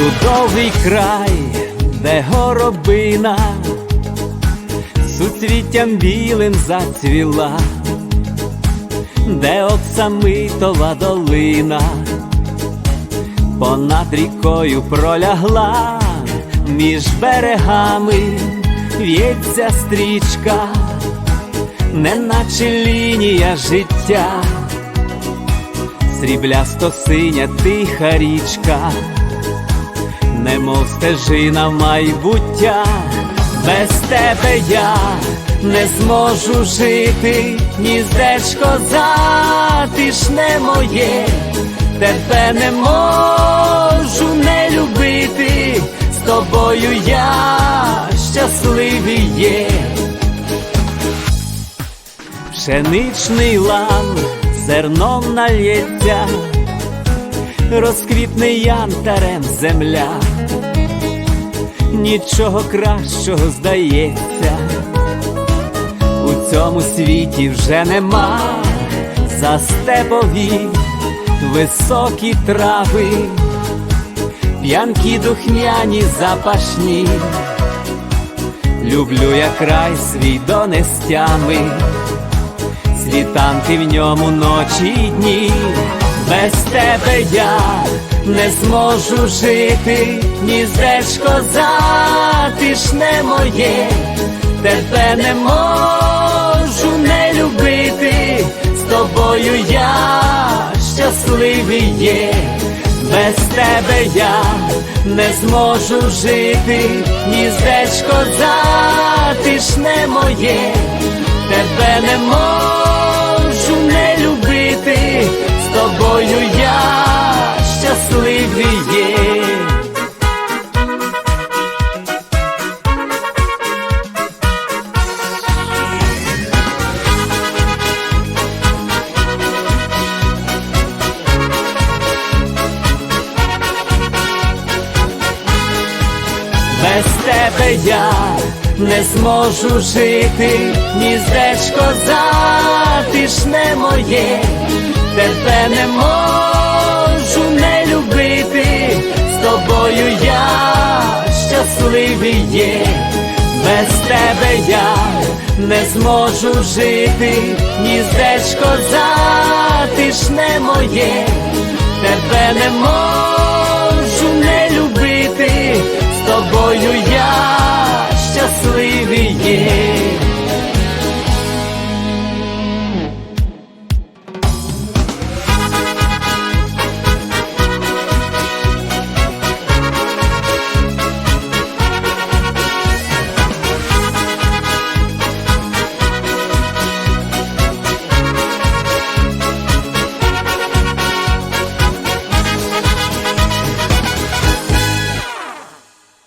чудовий край, де горобина. Суцвіттям білим зацвіла, де оксамитова долина. Понад рікою пролягла, між берегами в'ється стрічка, неначе лінія життя, сріблясто синя тиха річка, немов стежина майбуття, без тебе я не зможу жити, гніздечко затишне моє, тебе не можу не любити, з тобою я щасливий є. Пшеничний лан зерном нальється, розквітне янтарем земля, нічого кращого здається, у цьому світі вже нема за степові високі трави, п'янкі духмяні запашні. Люблю я край свій донестями, світанки в ньому ночі й дні, без тебе я не зможу жити, гніздечко затишне моє, тебе не можу не любити, з тобою я щасливий є. Без тебе я не зможу жити, гніздечко затишне моє, тебе не можу Без тебе я не зможу жити, гніздечко затишне моє, тебе не можу не любити, з тобою я щасливий є, без тебе я не зможу жити, гніздечко затишне моє, тебе не можу bien.